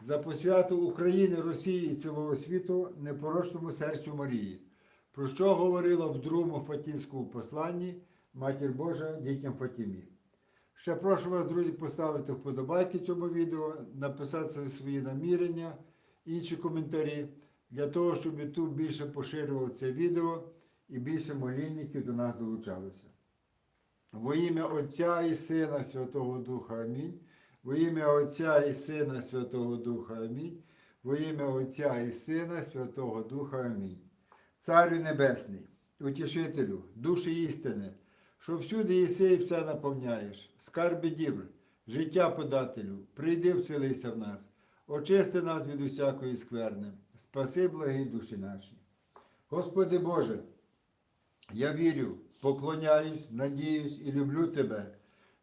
за посвяту України, Росії і цілого світу непорочному серцю Марії, про що говорила в другому Фатінському посланні Матір Божа дітям Фатімі. Ще прошу вас, друзі, поставити вподобайки цьому відео, написати свої намірення, інші коментарі, для того, щоб YouTube більше поширював це відео і більше молільників до нас долучалося. Во ім'я Отця і Сина Святого Духа Амінь. Во ім'я Отця і Сина Святого Духа Амінь. Во ім'я Отця і Сина Святого Духа Амінь. Царю Небесний, утішителю, душі істини, що всюди єси і все наповняєш, скарби дібр, життя подателю, прийди вселися в нас, очисти нас від усякої скверни, спаси благі душі наші. Господи Боже, я вірю, поклоняюсь, надіюсь і люблю Тебе.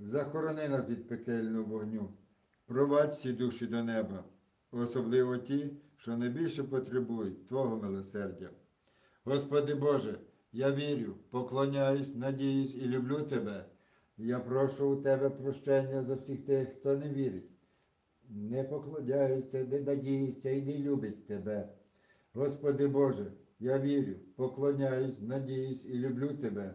захорони нас від пекельного вогню, провадь всі душі до неба, особливо ті, що найбільше потребують Твого милосердя. Господи Боже, я вірю, поклоняюсь, надіюсь і люблю Тебе. Я прошу у Тебе прощення за всіх тих, хто не вірить, не поклоняється, не надіється і не любить Тебе. Господи Боже, я вірю, поклоняюсь, надіюсь і люблю Тебе.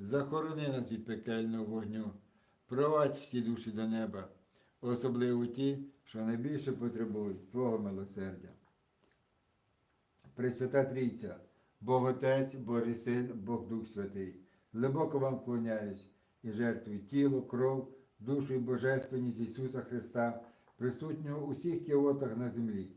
захорони нас від пекельного вогню, провадь всі душі до неба, особливо ті, що найбільше потребують Твого милосердя. Пресвята Трійця, Бог Отець, Божий Син, Бог Дух Святий, глибоко вам вклоняюсь і жертвую тіло, кров, душу і божественність Ісуса Христа, присутнього у всіх кіотах на землі,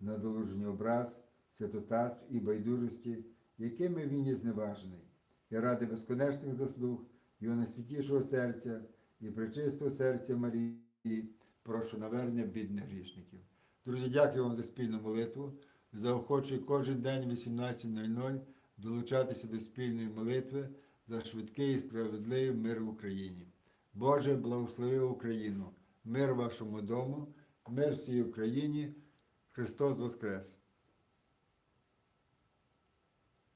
надолужені образ, святотатств і байдужості, якими він є зневажений. Я ради безконечних заслуг Його найсвятішого серця і пречистого серця Марії, прошу навернення бідних грішників. Друзі, дякую вам за спільну молитву. Заохочую кожен день 18.00 долучатися до спільної молитви за швидкий і справедливий мир в Україні. Боже, благослови Україну, мир вашому дому, мир всій Україні. Христос Воскрес!